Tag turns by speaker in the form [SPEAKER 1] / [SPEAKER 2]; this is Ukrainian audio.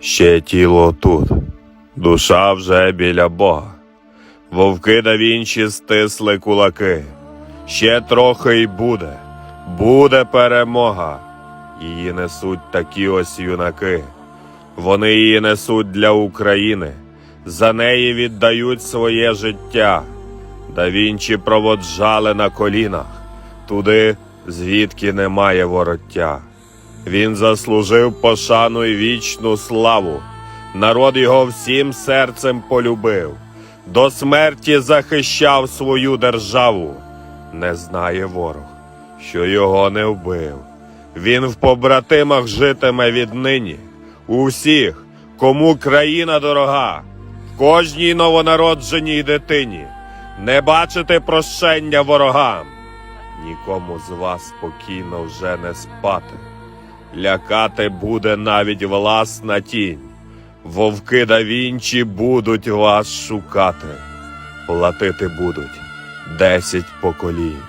[SPEAKER 1] Ще тіло тут, душа вже біля Бога. Вовки да вінчі стисли кулаки. Ще трохи й буде, буде перемога. Її несуть такі ось юнаки. Вони її несуть для України, за неї віддають своє життя. Да вінчі проводжали на колінах, туди, звідки немає вороття. Він заслужив пошану й вічну славу. Народ його всім серцем полюбив, до смерті захищав свою державу. Не знає ворог, що його не вбив. Він в побратимах житиме віднині. У всіх, кому країна дорога, кожній новонародженій дитині, не бачити прощення ворогам. Нікому з вас спокійно вже не спати. Лякати буде навіть власна тінь. Вовки да вінчі будуть вас шукати, платити будуть десять поколінь.